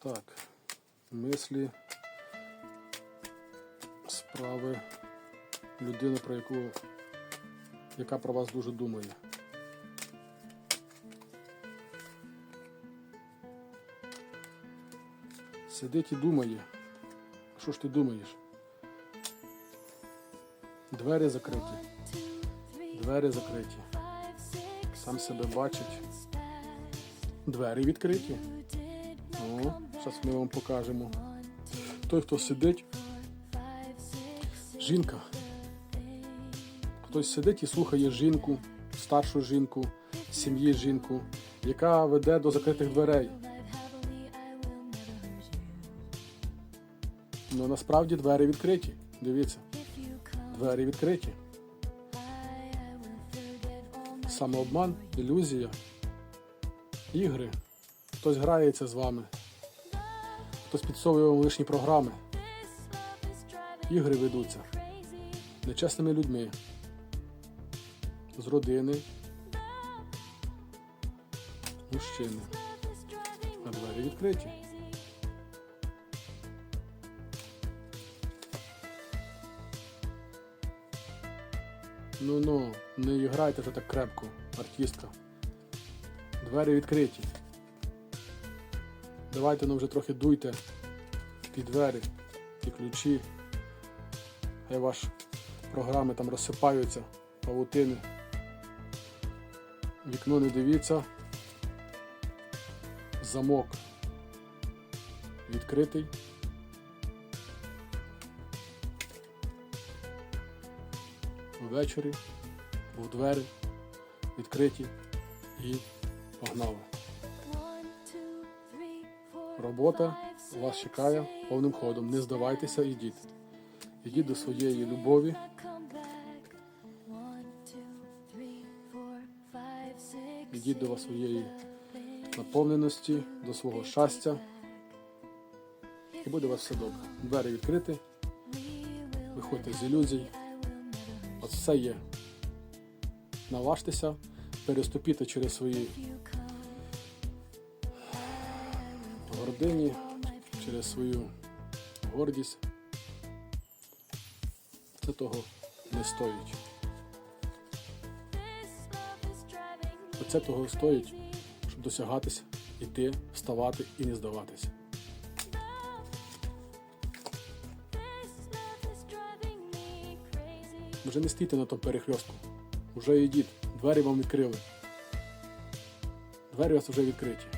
Так, мислі, справи людини, про яку, яка про вас дуже думає. Сидить і думає. Що ж ти думаєш? Двері закриті. Двері закриті. Сам себе бачить. Двері відкриті. О, зараз ми вам покажемо. Той, хто сидить, жінка. Хтось сидить і слухає жінку, старшу жінку, сім'ї жінку, яка веде до закритих дверей. Ну насправді двері відкриті. Дивіться. Двері відкриті. Самообман, ілюзія, ігри. Хтось грається з вами. Хтось підсовує лишні програми. Ігри ведуться нечесними людьми. З родини. Мужчини. А двері відкриті. Ну ну, не грайте вже так крепко, артистка. Двері відкриті. Давайте ну вже трохи дуйте ті двері, ті ключі. Хай ваші програми там розсипаються, павутини. Вікно не дивіться. Замок відкритий. Ввечері в двері відкриті і погнали. Робота вас чекає повним ходом. Не здавайтеся, ідіть. Ідіть до своєї любові, ідіть до своєї наповненості, до свого щастя. І буде у вас все добре. Двері відкриті, виходьте з ілюзій. От все є. Наважтеся, переступіти через свої гордині, через свою гордість. Це того не стоїть. Оце того стоїть, щоб досягатися, іти, вставати і не здаватися. Вже не стійте на тому перехрестку. Вже йдіть, двері вам відкрили. Двері у вас вже відкриті.